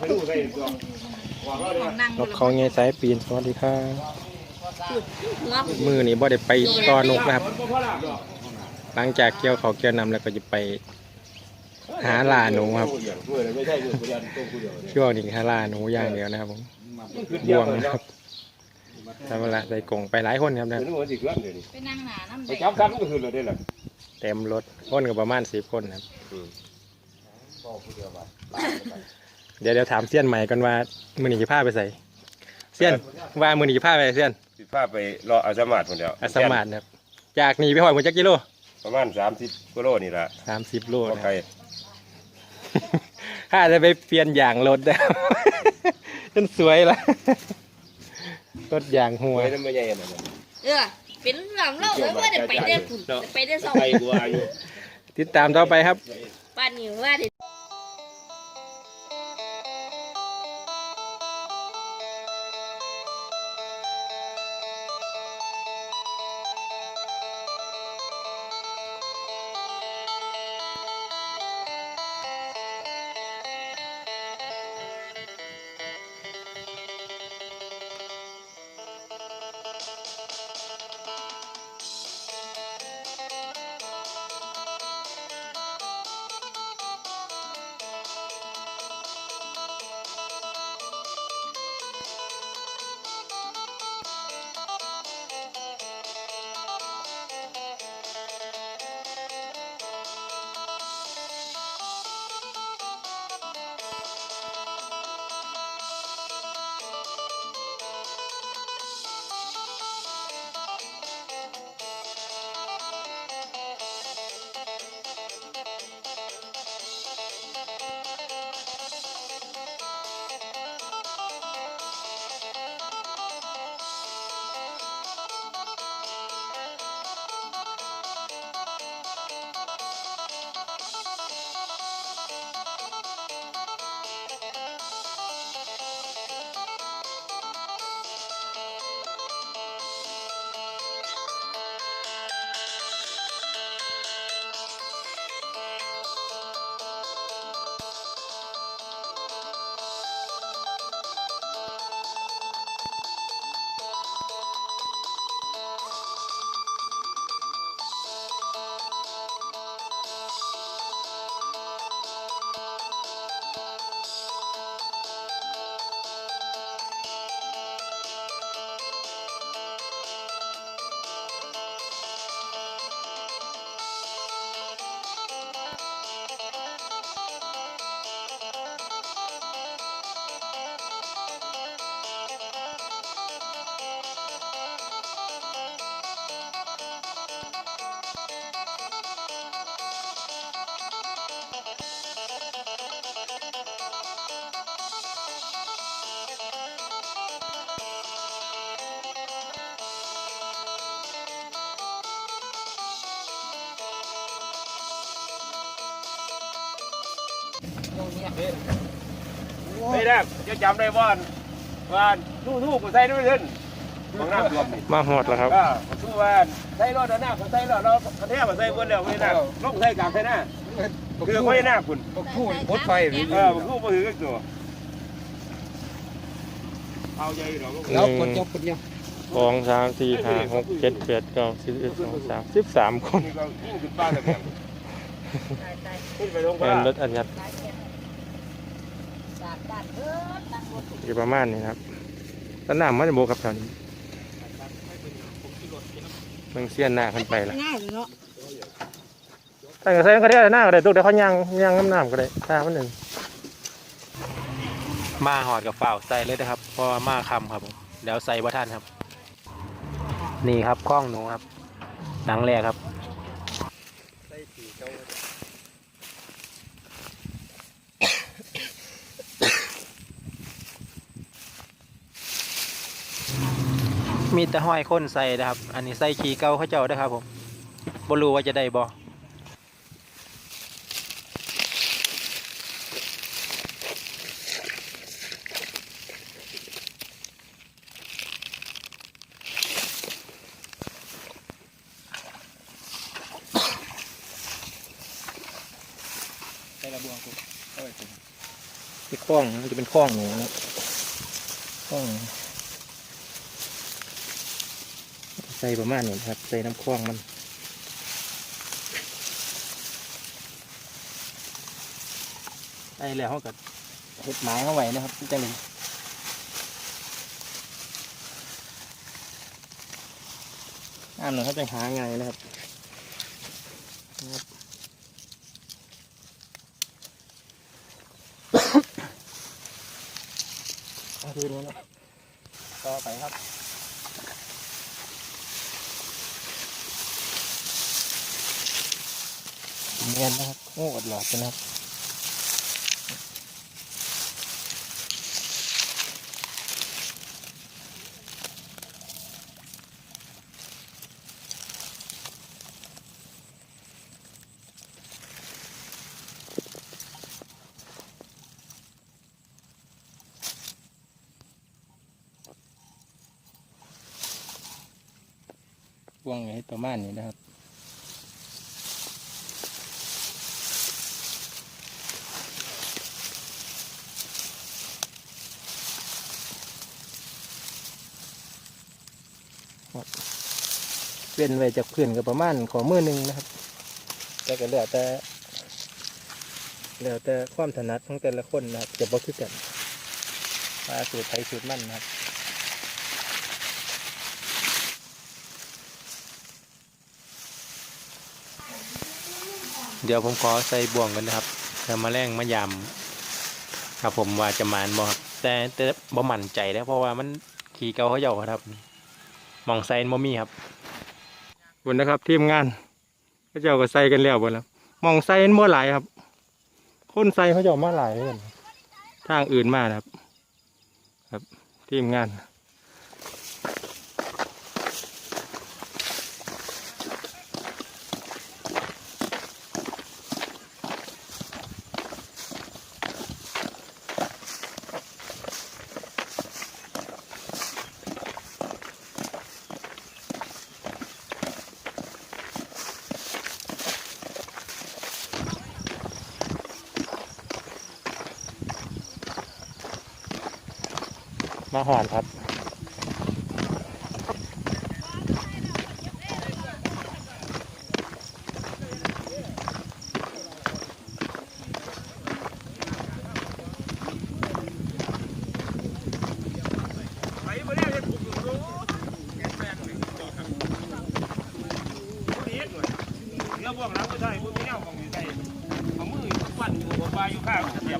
นั่งนกเขาไงสายปีนสวัสดีครับหัวมือนี้บ่ได้ไปต่อนกนะครับมันบ่พอหลับหรอกหลังจากเกี่ยวเขาวเกี่ยวนำแล้วก็จะไปหาล่าหนูครับไม่ใช่อยู่คนเดียวตัวคนเดียวช่วงนี้หาล่าหนูอย่างเดียวนะครับผมบ่บ่ววงงนะนะคครัรับบทำเวลาใส่กรงไปหลายคนครับนะเดี๋ยวนี้มันสิเคลื่อนเดี๋ยวนี้ไปนั่งหนาน้ำไปแดงจับซักก็คือเราได้ล่ะเต็มรถคนกับประมาณสิบคนครับ เดี๋ยวเดี๋ยวถามเซียนใหม่กันว่ามือหนีจะพาไปใส่เซียนว่ามือหนีจะพาไปเซียนสิพาไปรออาสมาดคนเดียวอาสมาดครับจากหนีไปหอยมือจักกิโลประมาณ30กิโลนี่ล่ะสามสิบโลบ่นะไกลข้าจะไปเปลี่ยนยางรถนะครับจนสวยละรถยางหัวไว้นั่นไม่ใหญ่นั่นเออเป็นหลังเล่าแล้วว่าได้ไปได้ฝุ่นไปได้สองไกลกว่าอยู่ติดตามต่อไปครับป้านนี่ว่าได้ไม่ ได้จะจำได้ว่าว่าทู่ทู่กูใส่ด้วยเล่นของน้ำรวมนี่มาหอดแล้วครับก็ทู่ว่าใส่รถหน้าผมใส่รถเรากระแทกมาใส่บนแล้วไม่ได้ลงใส่กลางใส่หน้าคือไม่หน้าคุณพูดรถไฟหรือเออผมทู่มาถือกันตัวเอาใหญ่หรอกหนึ่งสองสามสี่ห้าหกเจ็ดแปดเก้าสิบเอ็ดสองสามสิบสามคนนี่ก็ยิ่งขึ้นป้าตะเกียงตายตายขึ้นไปลงเป็ป้านรถอันยัด ตายสาดด้านเออนั่งรถอยู่ประมาณนี้ครับแล้วน้ำมันจะโบกับแถวนี้มันเสี้ยนหน้าขึ้นไปละง่ายเลยเนาะแต่ก็ใส่ก็ได้หน้าก็ได้ตุกเดี๋ยวเขายังยังน้ำน้ำก็ได้ถ้ามันหนึ่งมาหอดกับเปล่าใส่เลยนะครับเพราะว่ามาคำครับผมแล้วใส่บ่ท่านครับ นี่ครับข้องหนูครับหนังแรกครับ มีแต่ห้อยค้นใส่นะครับ อันนี้ใส่ขี้เก่าเขาเจ้าด้วยครับผมบรู้ว่าจะได้บ่ใส่ระบวงกูเอาไว้สิคล้องมันจะเป็นคล้องหนูนะครับคล้อง ใส่ประมาณนี้ครับ ใส่น้ำคล้องมันไอ้แล้วเขาก็เห็ดหมายเข้าไว้นะครับจังเลยอ่าหน่อยเขาจะหาไงนะครับเอาคืนนี้นะต่อไปครับ เนียนนะครับโอ้อดหลอดนะครับวงไว้ประมาณนี้นะครับ เป็นไว้จากพื้นกับประมาณขอมือหนึ่งนะครับแต่ก็แล้วแต่แล้วแต่ความถนัดของแต่ละคนนะครับจะบ่คือกันมาสูตรไทยสูตรมั่นนะครับเดี๋ยวผมขอใส่บ่วงกันนะครับจะมาแรงมายำครับผมว่าจะมานบ่ครับแต่แต่บ่มั่นใจแล้วเพราะว่ามันขี่เกาเขาเยาครับมองไซน์บ่มีครับ บนนะครับทีมงานเขาเจ้าก็ใส่กันแล้วบนแล้วมองไซน์บ่หลายครับ คนใส่เขาเจ้ามาหลายเลยทางอื่นมาครับ ครับทีมงาน มาหอนครับ ไปบ่ได้จะถูกอยู่เดี๋ยวพวกเราก็ได้พวกนี้เอาของอยู่ได้เอามือปั้นอยู่บ่ปลาอยู่ข้างเทียบ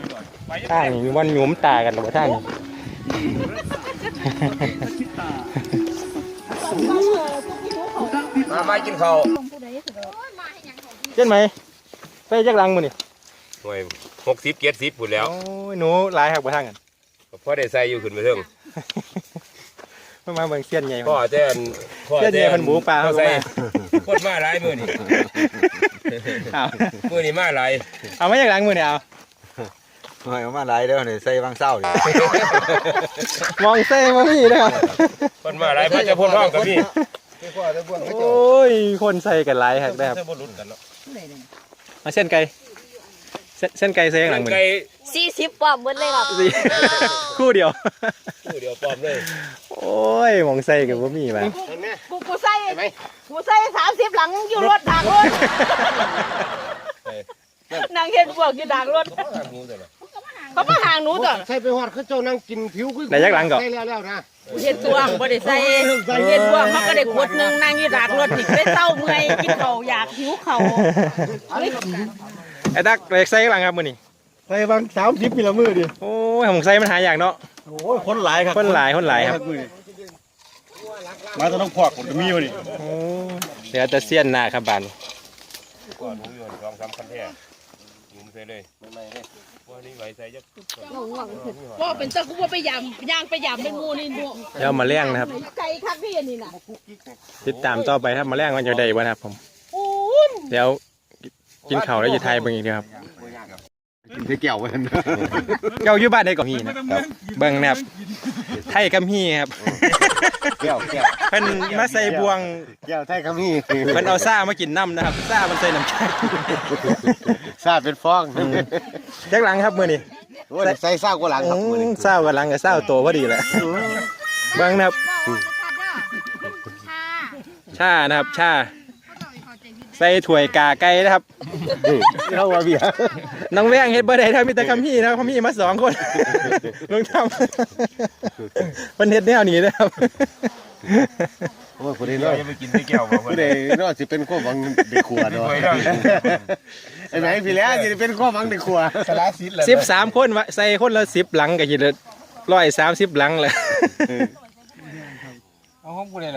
ไปด้วยไปท่างนี้วันหยุมตากันหรือว่าท่างนี้ มามากินข้าวผู้ใดสุดยอดเช่นไหมไปจักรังมือนี่หน่วยหกสิบเจ็ดสิบพูดแล้วโอ้ยหนูหลายหักบ่ท่างกันพอได้ใส่อยู่ขึ้นไปเทิงเพิ่งมาเบิ่งเสี้ยนใหญ่พ่อแต่นพ่อเสี้ยนใหญ่เพิ่นหมูปลาเขาเขาก็ใส่มาคนมาหลายมื้อนี่เอามื้อนี้มาหลายเอามาจากรังมือนี่เอา หอยเอามาหลายเด้อเนี่ยใส่บางเศร้าดิมองเซ่มาพี่นะครับคนมาหลายพระเจะพ่นห้องกับพี่โอ้ย คนใส่กันหลายหักได้ครับเส้นบ่ลุ้นกันเนาะมาเส้นไก่เส้นเส้นไก่ใส่ข้างหลังมือไก่สี่สิบกว่าเบิดเลยครับสิ คู่เดียว คู่เดียวปลอมเลยโอ้ย มองใส่กับว่ามีมากูกูใส่กูใส่สามสิบหลังอยู่รถทางรถนางเห็นพวกอยู่ทางรถหมูแต่ละ เขามาห่างหนูต่อใส่ไปหอดเขาเจ้านั่งกินผิวคือไหนยักหลังก่อน ใส่แล้วแล้วนะเห็ดตวงบ่ได้ใส่เห็ดตวงมันก็ได้ขวดหนึงนางอยู่ทางรถนี่ได้เศร้าเมื่อยกินข้าวอยากหิวข้าวไอ้ตักเล็กใส่ข้างหลังครับมือนี่ใส่บางสามสิบปีละมือดิโอ้ยผมใส่มันหายากเนาะโอ้ยคนหลายครับคนหลายคนหลายครับมาต้องต้องพอกผมจะมีวะนี่โอ้เดี๋ยวจะเสี้ยนหน้าครับบานก่อนหมูอยู่สองสามคันแท้หมูใส่เลยไม่เลยว่านี่ ไหวใส่จักว่าเป็นตะกูว่าไปยำย่างไปยำเป็นงูนี่ดูเดี๋ยวมาเลี้ยงนะครับ ไก่คักพี่อันนี้น่ะติดตามต่อไปถ้ามาแรงมันจะได้บ่นะครับผมอู้นเดี๋ยวกินข้าวแล้วจะทายเบิ่งอีกเดียวครับกินที่เกี่ยวไว้นะเจ้าอยู่บ้านได้ก็มีนะเบิ่งนะครับ ไทยกับฮีครับเกี่ยวเกี่ยวเพิ่นมาใส่บวงเกี่ยวไทยคำนี้เพิ่นเอาซ่ามากินน้ำนะครับซ่ามันใส่น้ำแข็งซาดเป็นฟองจักหลังครับมื้อนี้โอ้ยใส่เศร้าก็หลังครับอืมื้อมนี้เศร้ากับหลังกับเศร้าโตพอดีแหละเบิ่งนะครับชานะครับชา ใส่ถ้วยกาไก่นะครับ เข้ามาเบียร์น้องแวงเฮ็ดบ่ได้ถ้ามีแต่คำพี่นะครับคำพี่มาสองคนลุงทำเพิ่นเฮ็ดแนวนี้นะครับ โอ้ยคนนี้เราเนาะจะไปกินที่แก้วบ่ผู้ใดเนาะสิเป็นข้อหวังเด็กขวดเนาะไอ้ไหนพี่แล้วสิเป็นข้อหวังเด็กขวดสลาสิทธิ์สิบสามคนวะใส่คนละสิบหลังก็จะร้อยสามสิบหลังเลยเอาห้องกูเลย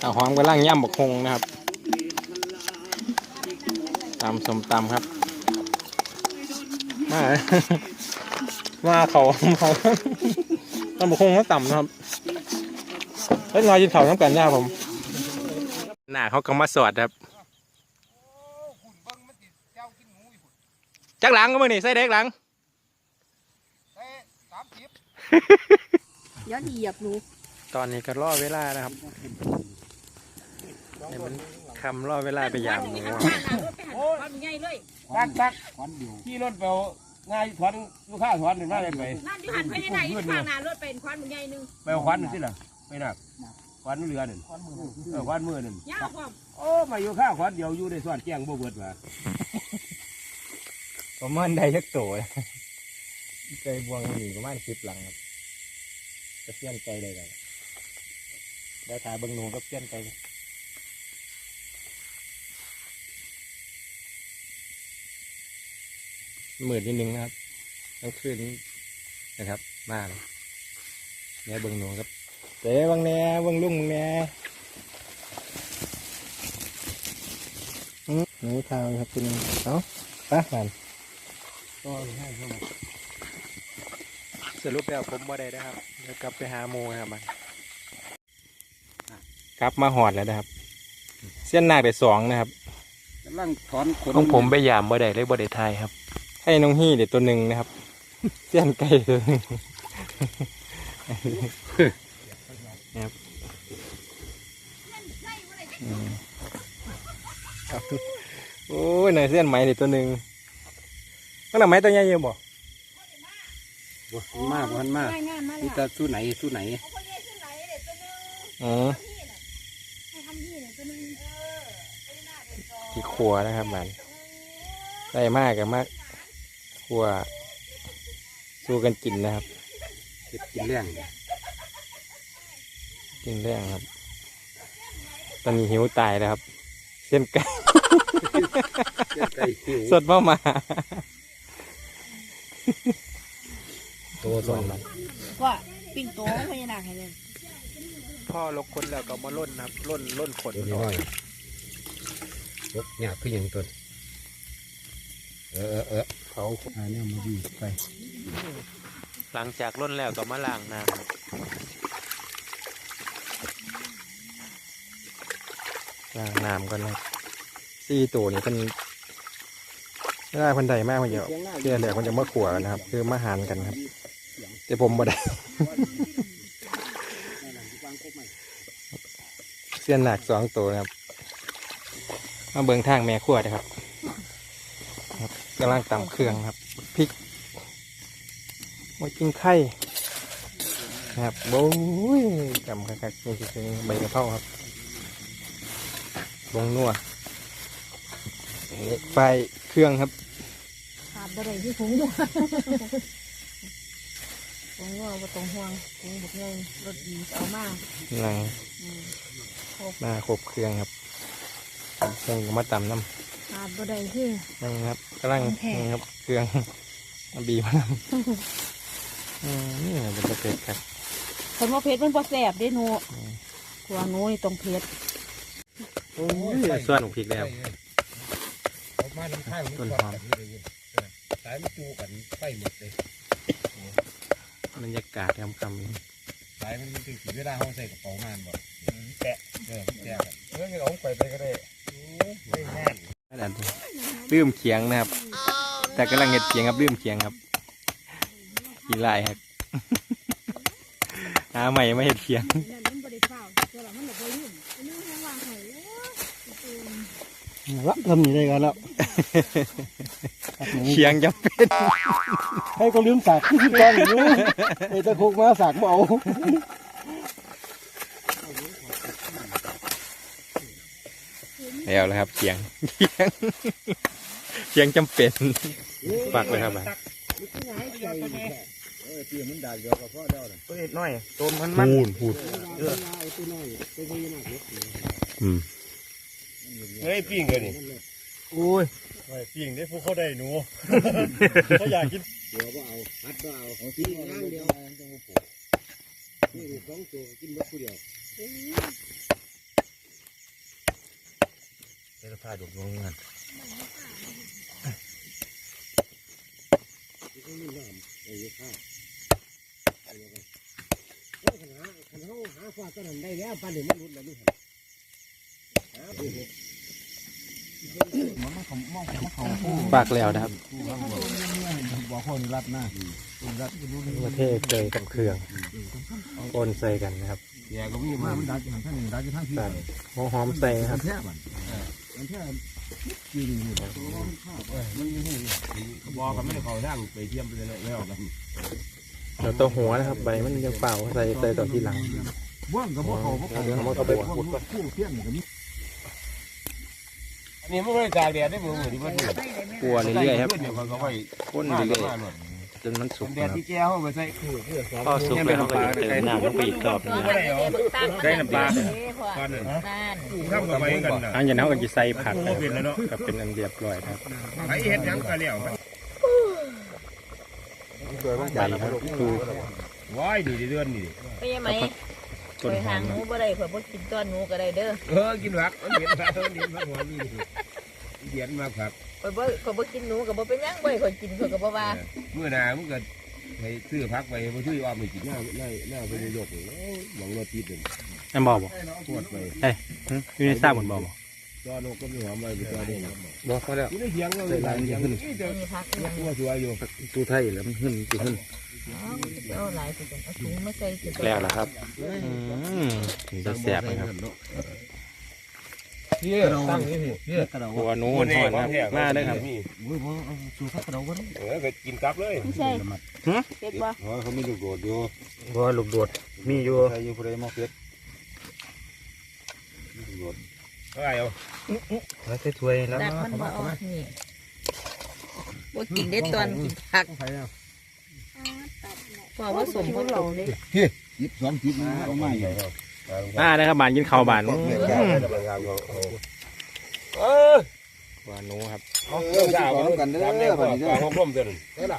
เอาหอมกำลังย่ำบักคงนะครับ ตำสมตำครับ มามาเขาเขาตำบักคงก็ต่ำนะครับเฮ้ยรอยยินเขาน้ำกันนะครับผม หน้าเขาก็มาสอดครับจักหลังก็มือนี่ใส่เด็กหลังย้อนเหยียบหนูตอนนี้ก็รอเวลานะครับให้มันคำรอเวลาไปยามหนูอะ ความใหญ่เลยตักตักขี่รถไปเอาง่ายถอนลูกค้าถอนเป็นมาได้ไปนั่นที่หันไปที่ไหนอยู่ข้างหน้ารถเป็นควันมันใหญ่หนึงไปเอาควันสิล่ะไปนักควันเรือนึ่งเออควันมือนึ่งยาวความโอ้มาอยู่ข้าวควันเดียวอยู่ในสวนแกงบ่เบิดว่ะประมาณได้ยักโตเลยใจบวงหนีประมาณสิบหลังครับจะเสี้ยนใจเลยกันเดี๋ยวถ่ายเบิ้งหนูก็เสี้ยนใจเลย หมื่นนิดนึงนะครับกลางคืนนี้นะครับ มาเลยเนี่ยเบิ้งหนูครับเจ๊บางแหน่เบิ้งลุงบางแหน่อืมหนูทางครับคุณเอ้าไปกันสรุปแล้วผมบ่ได้นะครับเดี๋ยวกลับไปหาโมนะครับมันกลับมาหอดแล้วนะครับ เส้นหนักได้สองนะครับกำลังถอนขนของผมไปยามบ่ได้เลยบ่ได้ทายครับ ให้น้องฮี่เดี๋ยวตัวหนึ่งนะครับเส้นไก่ตัวหนึ่งนะครับอืมครับโอ้ยไหนเส้นไหมเดี๋ยวตัวหนึ่งตั้งแต่ไหมตัวใหญ่เยอะบ่มากมันมากง่ายงานมานี่แล้วจะสู้ไหนสู้ไหนอืมให้ทำที่เนี่ยตัวนึงที่ครัวนะครับมันได้มากกับมาก ครัวสู้กันกินนะครับเก็บกินเรื่องกินแรงครับ ตอนนี้หิวตายแล้วครับ เส้นไก่ใจหิวสดมามาตัวสองว่าปิ่งโตพญานาคให้เลยพ่อลกคนแล้วก็มาล่นนะครับล่นล่นขนตัวน้อยยกหยาบขึ้นอย่างตัว เออเออเขาอันนี้มาดีไป หลังจากล่นแล้วก็มาล้างน้ำล้างน้ำก่อนนะครับสี่ตัวนี้เป็นไม่ได้คนใดมากคนเดียวเชื่อเดี๋ยคนจะมาขวกันนะครับ คือมาหารกันครับ แต่ผมบ่ได้เสี้ยนหนักสองตัวนะครับมาเบิงทางแม่ขั้วนะครับ กำลังตำเครื่องครับพริกมากินไข่นะครับโอ้ยจำคักๆนี่คือใบกระเพราครับบงนัวไฟเครื่องครับขาดบ่ได้ที่ผงด้วยผงว่าบ่ต้องห่วงผงบุกเงินรถดีเอามานังอืมมาครบเครื่องครับเครื่องก็มาตำน้ขาดบ่ได้คือำนั่นครับกำลังของแท้นี่ครับเครื่องมาบีบมานำอืมนี่เป็นตะเกียบครับคนว่าเพชรมันบ่แสบเด้หนูกลัวหนูนี่ต้องเพชรโอ้ยส่วนของพริกแล้วมาทำข้าวต้นหอมสายมันจูกันไปหมดเลยบรรยากาศคำๆสายมันถึงเวลาเขาใส่กระเป๋างานบ่แตะเออแตะเรื่องนี้เอาไปไปก็ได้ไม่งาน นั่นเอง ลืมเขียงนะครับ แต่กำลังเห็ดเขียงครับลืมเขียงครับกีลายครับหาใหม่มาเห็ดเขียงนั่นมันบ่ได้เฝ้าตัวละมันบ่ได้ยุ่งอันนี้ยังวางให้เลยรับทำนี่ได้กันแล้วเชียงจำเป็นให้ก็ลืมสากที่กองอยู่ไอ้ตะคุกมาสากเมา แล้วแล้วครับเชียงเชียงเชียงจำเป็นฝากเลยครับตัวเอ็ดน้อยตัวมันมันพูดพูดอืมเฮ้ยปิ้งเลยนี่ปิ่งได้พวกเขาได้หนูเขาอยากกินเดี๋ยวพาดุกลงกัน ฝากแล้วนะครับบอกคนรัดหน้าประเทศเจอกับเครื่องโอนใส่กันนะครับแย่ก็มีมามามันดัดหันท่านหนึ่งดัดอยู่ทางที่ใส่หัวหอมใส่ นะครับแท้บันมันแท้จริงอยู่บอกกันไม่ได้เขาทางไปเทียมไปเลยแล้วกันแล้วตัวหัวนะครับใบมันยังเปล่าใส่ใส่ตอนที่หลังบ้วนกับพวกเขาพวกเขาเดี๋ยวมันก็ไปขุดคู่เพี้ยนกับนี้อันนี้ไม่ได้ตากแดดได้มือมือที่มันเดือดกลัวเรื่อยๆครับเดี๋ยวเขาก็ไปข้นมาเรื่อยมาหมดๆจ นมันสุกแดนะดครับที่แก้วไปใส่คือเพื่อพอสุกแล้วเราก็จะเติมน้ำลงไปอีกรอบหนึงได้น้ำปลาก้อนหนึ่งนั่นทำกับไปกันนะหลังจากนั้นเราก็จะใส่ผักนะครับกับเป็นอันเรียบร้อยครับไอ้เห็ดยังก็แล้วใบครับคือว้ายดีเดือนนี่ไปยังไหมต้นไปหอหางมหนูบ่ได้เผื่อบ่กินต้อนหนูก็ได้เด้อเออกินผักเห็ดผักเห็ดผักหัวนี่เดียนมาผัก ข่อยบ่ข่อยบ่กินหนูก็บ่เป็นหยังบ่ให้ข่อยกินข่อยก็บ่ว่าเมื่อนามึงก็ให้ซื้อผักไปไปซื้ออ้อมไปกินหน้าหน้าหน้าไปในโลกเลยหวังรถติดเลยอันบอกบอกปวดไปหึอยู่ในทราบหมดบอกบอกจอนกก็ไม่หอมไปไปจอนี่นะบอกเขาแล้วกูได้เถียงเลยหลายเถียงนี่จะมีพักอีหยังตัวสวยอยู่ตู้ไทยแล้วมันขึ้นตู้ขึ้นเอาหลายสิจังเอาถุงมาใส่สิแล้วล่ะครับอืมจะแสบนะครับ พี่ตั้งนี่พี่หัวหนูอ่อนๆครับมาเลยครับโอ้ยผมเอาสู่พักกระดาวันเออก็กินกลับเลยไม่ใช่เฮ็ดบ่เขาไม่ลูกโดดอยู่หัวลูกโดดมีอยู่ใครอยู่ผู้ใดมาเพ็ดอะไรเอาแล้วถ้วยแล้วดักมันบ่ออกนี่บ่กินได้ตอนกินผักใครอะเพราะว่าสมบ่เราเด้ยิบสองจิบนะเอามาใหญ่ อ่านะครับบานกินข้าวบานอืมเออหัวหนูครับเออจ้ากันเด้อบัดนี้เด้อของร่มเด้อเด้อล่ะ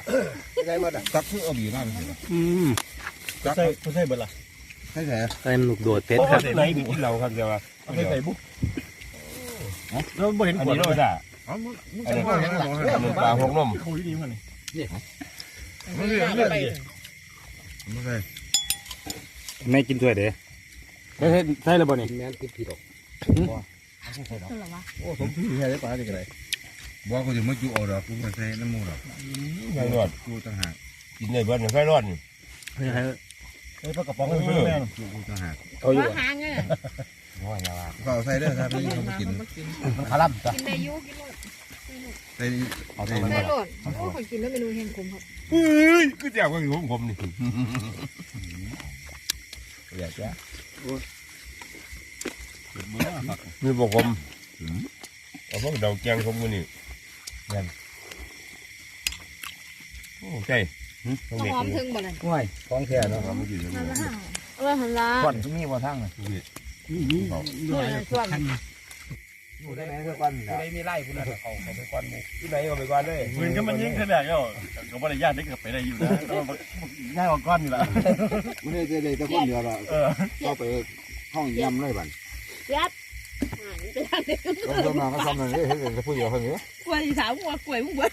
ได้มาดักตักคือเอาบีมากเลยอืมตักใส่ใส่เบิดล่ะใช่ไหมใส่ลูกโดดเพชรครับไหนมีกินเราครับเดี๋ยวว่าเอาใส่ใส่บุ๊กเราไม่เห็นอันขวดนี้เลเรายจ้าอ๋อมึงอันใส่นี้ขวดยังหลังปลาหกนมคุยดีมันนี่มันเลือกไปไม่ใช่ไม่กินถ้วยเด้ ใส่ใส่ระเบิดนี่แม่นติดผิดหรอกโอ้ผมพี่แค่ได้ปลาได้กันเลยบอกกูจะไม่จุเอาหรอกกูจะใส่น้ำมูหรอกไฟรอดกูต่างหากกินได้เบิดไฟรอดนี่เฮ้ยปลากระป๋องให้เพื่อนแม่กูต่างหากเอาอยู่ว่าหางอะก็เอาใส่เด้อถ้าพี่เขาไม่กินมันคารับจ้ะกินได้อยุกินรสใส่เอาใส่ได้รสโอ้คนกินแล้วเมนูแห่งคุมครับเฮ้ยคือแจ่วก็อยู่ของผมนี่อยากจะมีบอกผมเอาพวกดาวแกงผมกันนี่ยันโอ้ใช่ต้องหเด็กอมถึงบ่เลยง่ายของแท้เนาะมันอยู่ในหันละห้าเออหันละควันก็มีว่าทั้งเลยหน่วยส่วน อยู่ได้ไหนเพื่อนควันไหนมีไล่คุณน่ะเขาเขาไปก้อนนี่ที่ไหนเขาไปก้อนเลยปืนก็มันยิงขนาดก็ก็บ่ได้ญาติได้กับไปได้อยู่นะง่ายกว่าก้อนอยู่ละไม่ได้เลยแต่คนเดียวละเออเข้าไปห้องยำเลยบันยัดอ่านี่จะได้เราเข้ามาก็ทำอะไรเฮ้ยเฮ้ยจะพูดเดียวคนนี้กล้วยสิถามว่ากล้วยมึงเบิด